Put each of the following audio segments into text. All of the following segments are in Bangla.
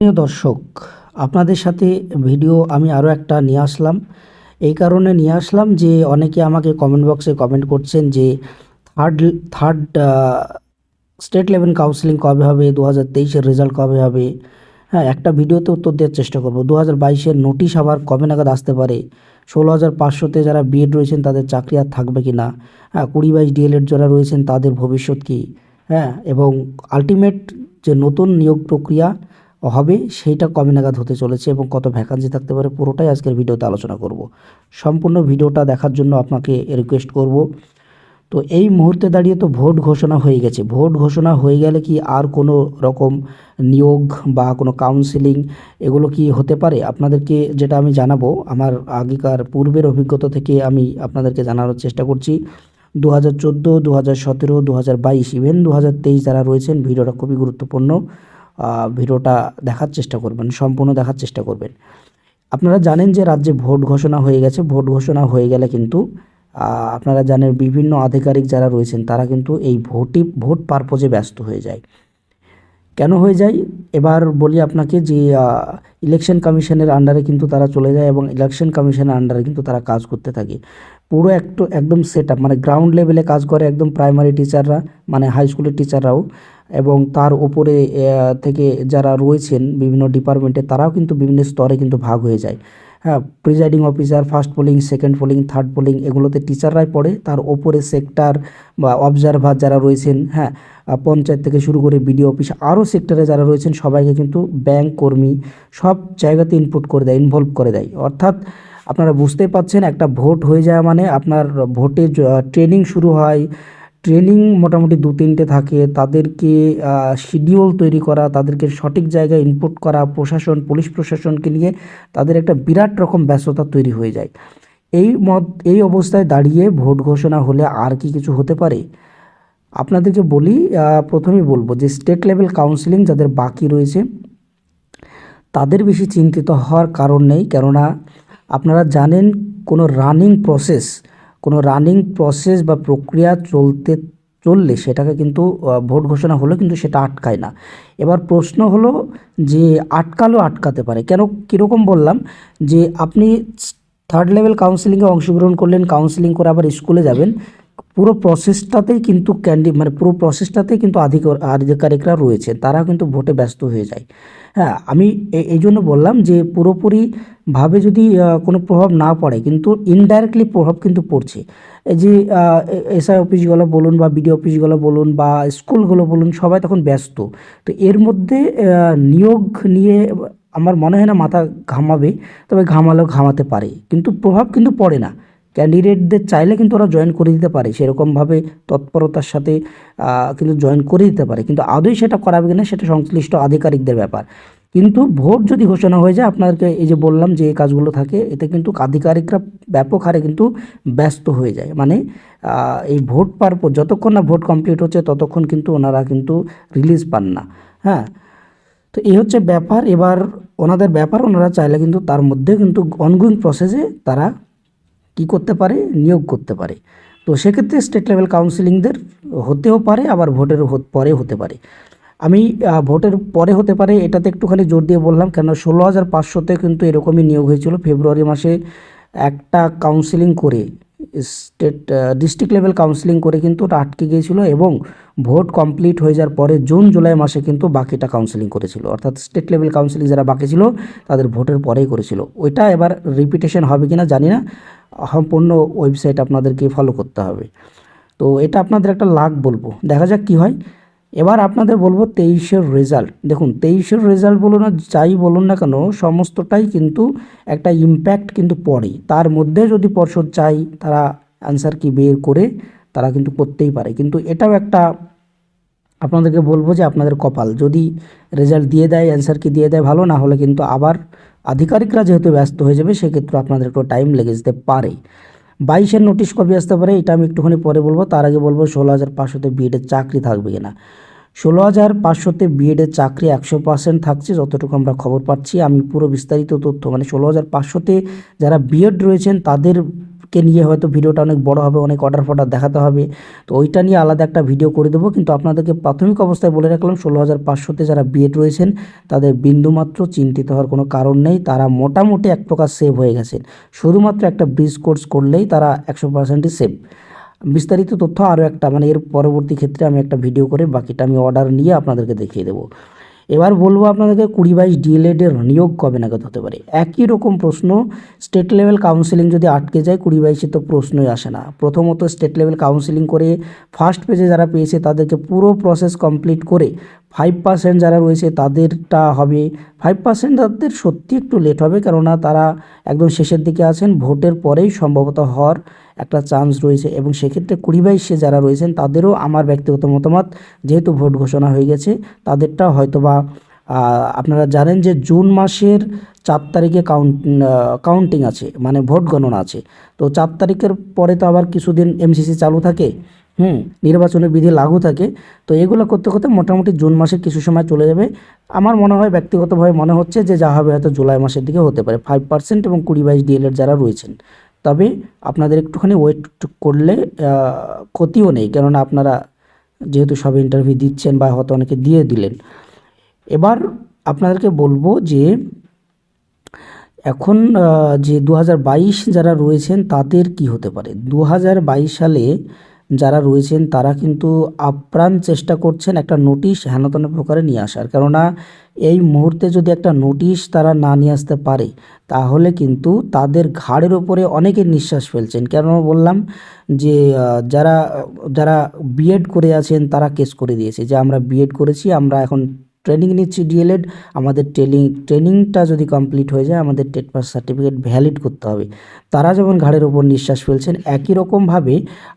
প্রিয় দর্শক, আপনাদের সাথে ভিডিও আমি আরও একটা নিয়ে আসলাম। এই কারণে নিয়ে আসলাম যে অনেকে আমাকে কমেন্ট বক্সে কমেন্ট করছেন যে third third state level counselling কবে হবে দু হাজার তেইশের রেজাল্ট কবে হবে? হ্যাঁ একটা ভিডিওতে উত্তর দেওয়ার চেষ্টা করব। দু হাজার বাইশের নোটিশ আবার কবে নাগাদ আসতে পারে? ষোলো হাজার পাঁচশোতে যারা বিএড রয়েছেন তাদের চাকরি আর থাকবে কি না হ্যাঁ কুড়ি বাইশ ডিএলএড যারা রয়েছেন তাদের ভবিষ্যৎ কী? হ্যাঁ এবং আলটিমেট যে নতুন নিয়োগ প্রক্রিয়া হবে, সেইটা কবে নাগাদ হতে চলেছে এবং কত ভ্যাকান্সি থাকতে পারে, পুরোটাই আজকের ভিডিওতে আলোচনা করব। সম্পূর্ণ ভিডিওটা দেখার জন্য আপনাকে রিকোয়েস্ট করব। তো এই মুহূর্তে দাঁড়িয়ে তো ভোট ঘোষণা হয়ে গেছে। ভোট ঘোষণা হয়ে গেলে কি আর কোনো রকম নিয়োগ বা কোনো কাউন্সিলিং এগুলো কি হতে পারে? আপনাদেরকে যেটা আমি জানাব, আমার আগেকার পূর্বের অভিজ্ঞতা থেকে আমি আপনাদেরকে জানানোর চেষ্টা করছি। দু হাজার চোদ্দ দু হাজার সতেরো দু হাজার বাইশ ইভেন দু হাজার তেইশ যারা রয়েছেন, ভিডিওটা খুবই গুরুত্বপূর্ণ। ভিডিওটা দেখার চেষ্টা করবেন, সম্পূর্ণ দেখার চেষ্টা করবেন। আপনারা জানেন যে রাজ্যে ভোট ঘোষণা হয়ে গেছে, ভোট ঘোষণা হয়ে গেলে কিন্তু আপনারা জানেন বিভিন্ন আধিকারিক যারা রয়েছেন, তারা কিন্তু এই ভোটই, ভোট পারপোজে ব্যস্ত হয়ে যায়। কেন হয়ে যায়? এবার বলি আপনাকে যে ইলেকশন কমিশনের আন্ডারে কিন্তু তারা চলে যায় এবং ইলেকশন কমিশনের আন্ডারে কিন্তু তারা কাজ করতে থাকে। পুরো একটু, একদম সেট মানে গ্রাউন্ড লেভেলে কাজ করে একদম প্রাইমারি টিচাররা মানে হাই স্কুলের টিচাররাও এবং তার উপরে থেকে যারা রয়েছেন বিভিন্ন ডিপার্টমেন্টে তারাও কিন্তু বিভিন্ন স্তরে কিন্তু ভাগ হয়ে যায়। হ্যাঁ presiding officer first polling second polling third polling এগুলোতে টিচাররাই পড়ে। তার ওপরে সেক্টর বা অবজারভার যারা রয়েছেন হ্যাঁ পঞ্চায়েত থেকে শুরু করে বিডিও অফিস আরও সেক্টরে যারা রয়েছেন, সবাইকে কিন্তু ব্যাংক কর্মী সব জায়গাতে ইনপুট করে দেয় ইনভলভ করে দেয়। অর্থাৎ আপনারা বুঝতেই পাচ্ছেন, একটা ভোট হয়ে যাওয়া মানে আপনার ভোটে ট্রেনিং শুরু হয় ট্রেনিং মোটামুটি দু তিনটে থাকে তাদেরকে শিডিউল তৈরি করা তাদেরকে সঠিক জায়গায় ইনপুট করা প্রশাসন পুলিশ প্রশাসনকে নিয়ে তাদের একটা বিরাট রকম ব্যস্ততা তৈরি হয়ে যায়। এই মত এই অবস্থায় দাঁড়িয়ে ভোট ঘোষণা হলে আর কি কিছু হতে পারে? আপনাদেরকে বলি আহ, প্রথমেই বলব যে স্টেট লেভেল কাউন্সিলিং যাদের বাকি রয়েছে তাদের বেশি চিন্তিত হওয়ার কারণ নেই। কেননা আপনারা জানেন কোনো রানিং প্রসেস কোনো রানিং প্রসেস বা প্রক্রিয়া চলতে, চললে সেটাকে কিন্তু ভোট ঘোষণা হলে কিন্তু সেটা আটকায় না। এবার প্রশ্ন হলো যে আটকালো আটকাতে পারে। কেন কীরকম বললাম যে আপনি থার্ড লেভেল কাউন্সিলিংয়ে অংশগ্রহণ করলেন কাউন্সিলিং করে আবার স্কুলে যাবেন পুরো প্রসেসটাতেই কিন্তু ক্যান্ডি মানে পুরো প্রসেসটাতেই কিন্তু আধিক- আধিকারিকরা রয়েছে, তারা কিন্তু ভোটে ব্যস্ত হয়ে যায়। হ্যাঁ আমি এই জন্য বললাম যে পুরোপুরিভাবে যদি কোনো প্রভাব না পড়ে, কিন্তু ইনডাইরেক্টলি প্রভাব কিন্তু পড়ছে। এই যে এসআই অফিসগুলো বলুন বা বিডি অফিসগুলো বলুন বা স্কুলগুলো বলুন, সবাই তখন ব্যস্ত। তো এর মধ্যে নিয়োগ নিয়ে আমার মনে হয় না মাথা ঘামাবে, তবে ঘামালেও ঘামাতে পারে। কিন্তু প্রভাব কিন্তু পড়ে না। ক্যান্ডিডেটদের চাইলে কিন্তু ওরা জয়েন করে দিতে পারে। সেরকমভাবে তৎপরতার সাথে কিন্তু জয়েন করে দিতে পারে। কিন্তু আদৌ সেটা করাবে কিনা সেটা সংশ্লিষ্ট আধিকারিকদের ব্যাপার। কিন্তু ভোট যদি ঘোষণা হয়ে যায়, আপনাদেরকে এই যে বললাম যে এই কাজগুলো থাকে, এতে কিন্তু আধিকারিকরা ব্যাপক হারে কিন্তু ব্যস্ত হয়ে যায়। মানে এই ভোট পাওয়ার পর যতক্ষণ না ভোট কমপ্লিট হচ্ছে, ততক্ষণ কিন্তু ওনারা কিন্তু রিলিজ পান না। হ্যাঁ? তো এই হচ্ছে ব্যাপার। এবার ওনাদের ব্যাপার, ওনারা চাইলে কিন্তু তার মধ্যে কিন্তু অনগোয়িং প্রসেসে তারা কি করতে পারে, নিয়োগ করতে পারে। তো সেক্ষেত্রে স্টেট লেভেল কাউন্সিলিংদের হতেও পারে, আবার ভোটের পরে হতে পারে। আমি ভোটের পরে হতে পারে, এটাতে একটুখানি জোর দিয়ে বললাম কেন ষোলো হাজার পাঁচশোতে কিন্তু এরকমই নিয়োগ হয়েছিল। ফেব্রুয়ারি মাসে একটা কাউন্সিলিং করে স্টেট ডিস্ট্রিক্ট লেভেল কাউন্সিলিং করে কিন্তু ওটা আটকে গিয়েছিল এবং ভোট কমপ্লিট হয়ে যাওয়ার পরে জুন, জুলাই মাসে কিন্তু বাকিটা কাউন্সিলিং করেছিল। অর্থাৎ স্টেট লেভেল কাউন্সিলিং যারা বাকি ছিল, তাদের ভোটের পরেই করেছিল। ওইটা এবার রিপিটেশন হবে কিনা জানি না। সম্পূর্ণ ওয়েবসাইট আপনাদেরকে ফলো করতে হবে। তো এটা আপনাদের একটা লাগ বলব। দেখা যাক কি হয়। এবার আপনাদের বলব তেইশের রেজাল্ট দেখুন, তেইশের রেজাল্ট বলুন না, যাই বলুন না কেন, সমস্তটাই কিন্তু একটা ইম্প্যাক্ট কিন্তু পড়ে। তার মধ্যে যদি পর্ষদ চাই তারা অ্যান্সার কি বের করে, তারা কিন্তু করতেই পারে। কিন্তু এটাও একটা আপনাদেরকে বলব যে আপনাদের কপাল। যদি রেজাল্ট দিয়ে দেয় অ্যান্সার কি দিয়ে দেয়, ভালো, না হলে কিন্তু আবার আধিকারিকরা যেহেতু ব্যস্ত হয়ে যাবে, সেক্ষেত্রে আপনাদের একটু টাইম লেগে যেতে পারে। বাইশের নোটিশ কবে আসতে পারে, এটা আমি একটুখানি পরে বলব। তার আগে বলব ষোলো হাজার পাঁচশোতে বিএডের চাকরি থাকবে কিনা। ষোলো হাজার পাঁচশোতে বিএডের চাকরি একশো পার্সেন্ট থাকছে, যতটুকু আমরা খবর পাচ্ছি। আমি পুরো বিস্তারিত তথ্য মানে ষোলো হাজার পাঁচশোতে যারা বিএড রয়েছেন, তাদের কে নিয়ে হয়তো ভিডিওটা অনেক বড় হবে, অনেক অর্ডার ফর্ডার দেখাতে হবে। তো ওইটা নিয়ে আলাদা একটা ভিডিও করে দেবো। কিন্তু আপনাদেরকে প্রাথমিক অবস্থায় বলে রাখলাম ষোলো হাজার পাঁচশোতে যারা বিএড রয়েছেন, তাদের বিন্দুমাত্র চিন্তিত হওয়ার কোনো কারণ নেই। তারা মোটামুটি এক প্রকার সেভ হয়ে গেছেন। শুধুমাত্র একটা ব্রিজ কোর্স করলেই তারা একশো পার্সেন্টই সেভ বিস্তারিত তথ্য আরও একটা মানে এর পরবর্তী ক্ষেত্রে আমি একটা ভিডিও করে বাকিটা আমি অর্ডার নিয়ে আপনাদেরকে দেখিয়ে দেবো। এবার বলব আপনাদেরকে কুড়ি বাইশ ডিএলএডের নিয়োগ কবে নাগাদ হতে পারে? একই রকম প্রশ্ন স্টেট লেভেল কাউন্সিলিং যদি আটকে যায় কুড়ি বাইশে তো প্রশ্নই আসে না। প্রথমত স্টেট লেভেল কাউন্সিলিং করে ফার্স্ট পেজে যারা পেয়েছে তাদেরকে পুরো প্রসেস কমপ্লিট করে ফাইভ পার্সেন্ট যারা রয়েছে তাদেরটা হবে ফাইভ পার্সেন্ট তাদের সত্যি একটু লেট হবে কেননা তারা একদম শেষের দিকে আছেন। ভোটের পরেই সম্ভবত হওয়ার একটা চান্স রয়েছে এবং সেক্ষেত্রে কুড়ি বাইশে যারা রয়েছেন তাদেরও আমার ব্যক্তিগত মতামত, যেহেতু ভোট ঘোষণা হয়ে গেছে, তাদেরটা হয়তোবা আপনারা জানেন যে জুন মাসের চার তারিখে কাউন্ট কাউন্টিং আছে মানে ভোট গণনা আছে। তো চার তারিখের পরে তো আবার কিছুদিন এমসিসি চালু থাকে। হুম। নির্বাচনের বিধি লাগু থাকে, তো এগুলো করতে করতে মোটামুটি জুন মাসে কিছু সময় চলে যাবে। আমার মনে হয় ব্যক্তিগতভাবে মনে হচ্ছে যে যা হবে হয়তো জুলাই মাসের দিকে হতে পারে ফাইভ পার্সেন্ট এবং কুড়ি বাইশ ডিএলএড যারা রয়েছেন। তবে আপনাদের একটুখানি ওয়েট করলে ক্ষতিও নেই, কেননা আপনারা যেহেতু সব ইন্টারভিউ দিচ্ছেন বা হয়তো অনেকে দিয়ে দিলেন। এবার আপনাদেরকে বলব যে এখন যে দু হাজার বাইশ যারা রয়েছেন তাদের কি হতে পারে? দু হাজার বাইশ সালে যারা রয়েছেন তারা কিন্তু আপ্রাণ চেষ্টা করছেন একটা নোটিশ হেনতন প্রকারে নিয়ে আসার। কেননা এই মুহূর্তে যদি একটা নোটিশ তারা না নিয়ে আসতে পারে, তাহলে কিন্তু তাদের ঘাড়ের ওপরে অনেকে নিঃশ্বাস ফেলছেন। কেন বললাম যে যারা যারা বিএড করে আছেন তারা কেস করে দিয়েছে যে, আমরা বিএড করেছি, আমরা এখন ট্রেনিং নিচ্ছি ডিএলএড আমাদের ট্রেনিং ট্রেনিংটা যদি কমপ্লিট হয়ে যায়, আমাদের টেট পাস সার্টিফিকেট ভ্যালিড করতে হবে। তারা যেমন ঘাড়ের ওপর নিঃশ্বাস ফেলছেন, একই রকমভাবে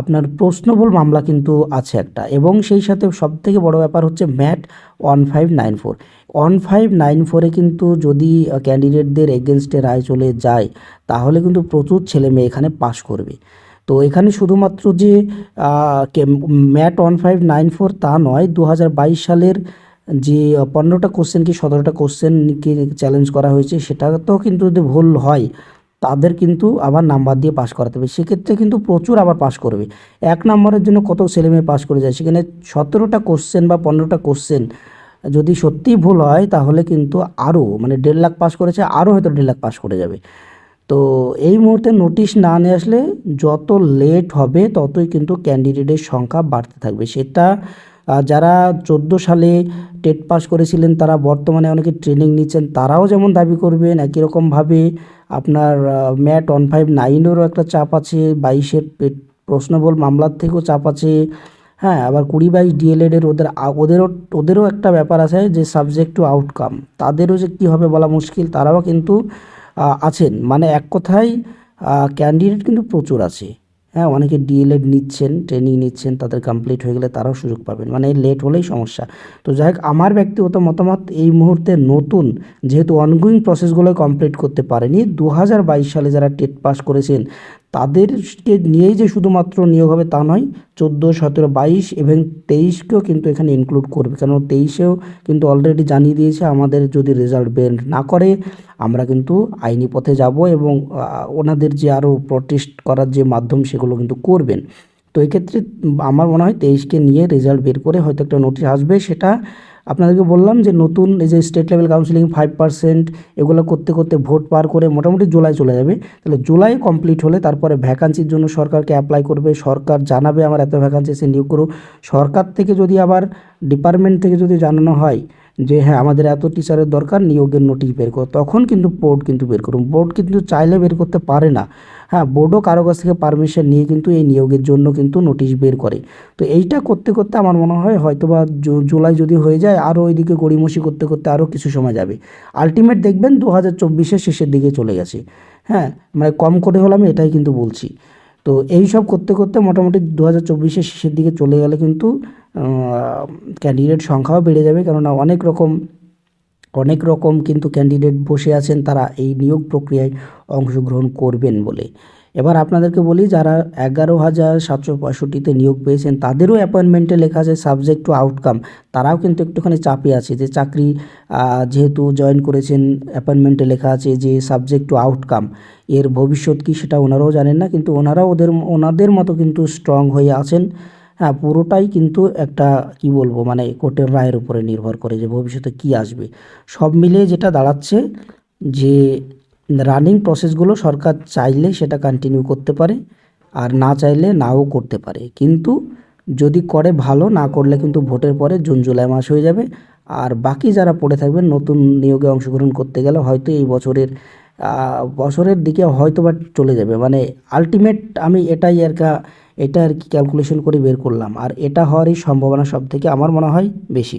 আপনার প্রশ্নবল মামলা কিন্তু আছে একটা। এবং সেই সাথে সবথেকে বড় ব্যাপার হচ্ছে MAT one five nine four one five nine ফোরে কিন্তু যদি ক্যান্ডিডেটদের এগেনস্টে রায় চলে যায়, তাহলে কিন্তু প্রচুর ছেলে মেয়ে এখানে পাশ করবে। তো এখানে শুধুমাত্র যে MAT one five nine four তা নয় দু সালের যে পনেরোটা কোশ্চেন কি সতেরোটা কোশ্চেনকে চ্যালেঞ্জ করা হয়েছে সেটা তো কিন্তু যদি ভুল হয়, তাদের কিন্তু আবার নাম্বার দিয়ে পাশ করাতে হবে। সেক্ষেত্রে কিন্তু প্রচুর আবার পাশ করবে। এক নম্বরের জন্য কত ছেলেমেয়ে পাশ করে যায়? সেখানে সতেরোটা কোশ্চেন বা পনেরোটা কোশ্চেন যদি সত্যিই ভুল হয়, তাহলে কিন্তু আরও মানে দেড় লাখ পাস করেছে আরও হয়তো দেড় লাখ পাস করে যাবে। তো এই মুহূর্তে নোটিশ না নিয়ে আসলে যত লেট হবে, ততই কিন্তু ক্যান্ডিডেটের সংখ্যা বাড়তে থাকবে। সেটা যারা চোদ্দ সালে টেট পাস করেছিলেন, তারা বর্তমানে অনেকে ট্রেনিং নিচ্ছেন, তারাও যেমন দাবি করবেন, একই রকমভাবে আপনার ম্যাট ওয়ান ফাইভ নাইনেরও একটা চাপ আছে, বাইশের প্রশ্নবল মামলার থেকেও চাপ আছে। হ্যাঁ আবার কুড়ি বাইশ ডিএলএডের ওদের ওদেরও ওদেরও একটা ব্যাপার আছে যে সাবজেক্ট টু আউটকাম তাদেরও যে কী হবে বলা মুশকিল, তারাও কিন্তু আছেন। মানে এক কথায় ক্যান্ডিডেট কিন্তু প্রচুর আছে। হ্যাঁ অনেকে ডিএলএড নিচ্ছেন ট্রেনিং নিচ্ছেন, তাদের কমপ্লিট হয়ে গেলে তারাও সুযোগ পাবেন। মানে লেট হলেই সমস্যা। তো যাই হোক আমার ব্যক্তিগত মতামত, এই মুহূর্তে নতুন যেহেতু অনগোয়িং প্রসেসগুলো কমপ্লিট করতে পারেনি দু হাজার বাইশ সালে যারা টেট পাস করেছেন তাদেরকে নিয়েই যে শুধুমাত্র নিয়োগ হবে তা নয়, চোদ্দ, সতেরো, বাইশ এবং তেইশকেও কিন্তু এখানে ইনক্লুড করবে। কেন? তেইশেও কিন্তু অলরেডি জানিয়ে দিয়েছে, আমাদের যদি রেজাল্ট বের না করে, আমরা কিন্তু আইনি পথে যাব এবং ওনাদের যে আরও প্রটেস্ট করার যে মাধ্যম সেগুলো কিন্তু করবেন। তো এক্ষেত্রে আমার মনে হয় তেইশকে নিয়ে রেজাল্ট বের করে হয়তো একটা নোটিশ আসবে, সেটা আপনাদেরকে বললাম যে নতুন এই যে state level counselling five percent এগুলো করতে করতে ভোট পার করে মোটামুটি জুলাই চলে যাবে। তাহলে জুলাই কমপ্লিট হলে তারপরে ভ্যাকান্সির জন্য সরকারকে অ্যাপ্লাই করবে। সরকার জানাবে আমার এত ভ্যাকান্সি সে নিয়োগ করো সরকার থেকে যদি আবার ডিপার্টমেন্ট থেকে যদি জানানো হয় যে হ্যাঁ আমাদের এত টিচারের দরকার, নিয়োগের নোটিশ বের করো। তখন কিন্তু বোর্ড কিন্তু বের করুন। বোর্ড কিন্তু চাইলে বের করতে পারে না। হ্যাঁ বোর্ডও কারও কাছ থেকে পারমিশন নিয়ে কিন্তু এই নিয়োগের জন্য কিন্তু নোটিশ বের করে। তো এইটা করতে করতে আমার মনে হয় হয়তোবা জু- জুলাই যদি হয়ে যায় আরও ওইদিকে গড়িমসি করতে করতে আরও কিছু সময় যাবে। আলটিমেট দেখবেন দু হাজার চব্বিশের শেষের দিকে চলে গেছে। হ্যাঁ মানে কম করে হলে আমি এটাই কিন্তু বলছি। তো এই সব করতে করতে মোটামুটি দু হাজার চব্বিশের শেষের দিকে চলে গেলে কিন্তু ক্যান্ডিডেট সংখ্যাও বেড়ে যাবে। কেননা অনেক রকম অনেক রকম কিন্তু ক্যান্ডিডেট বসে আছেন, তারা এই নিয়োগ প্রক্রিয়ায় অংশগ্রহণ করবেন বলে। এবার আপনাদেরকে বলি, যারা এগারো হাজার সাতশো পঁয়ষট্টিতে নিয়োগ পেয়েছেন, তাদেরও অ্যাপয়েন্টমেন্টে লেখা আছে সাবজেক্ট টু আউটকাম তারাও কিন্তু একটুখানি চাপে আছে যে চাকরি যেহেতু জয়েন করেছেন অ্যাপয়েন্টমেন্টে লেখা আছে যে সাবজেক্ট টু আউটকাম এর ভবিষ্যৎ কী সেটা ওনারাও জানেন না, কিন্তু ওনারাও ওদের, ওনাদের মতো কিন্তু স্ট্রং হয়ে আছেন। হ্যাঁ পুরোটাই কিন্তু একটা, কি বলব মানে কোর্টের রায়ের উপরে নির্ভর করে যে ভবিষ্যতে কি আসবে। সব মিলিয়ে যেটা দাঁড়াচ্ছে যে রানিং প্রসেসগুলো সরকার চাইলে সেটা কন্টিনিউ করতে পারে, আর না চাইলে নাও করতে পারে। কিন্তু যদি করে ভালো, না করলে কিন্তু ভোটের পরে জুন, জুলাই মাস হয়ে যাবে। আর বাকি যারা পড়ে থাকবেন, নতুন নিয়োগে অংশগ্রহণ করতে গেলে হয়তো এই বছরের বছরের দিকে হয়তো বা চলে যাবে। মানে আলটিমেট আমি এটাই আর কা এটা আর কি ক্যালকুলেশন করে বের করলাম। আর এটা হওয়ারই সম্ভাবনা সব থেকে আমার মনে হয়, বেশি।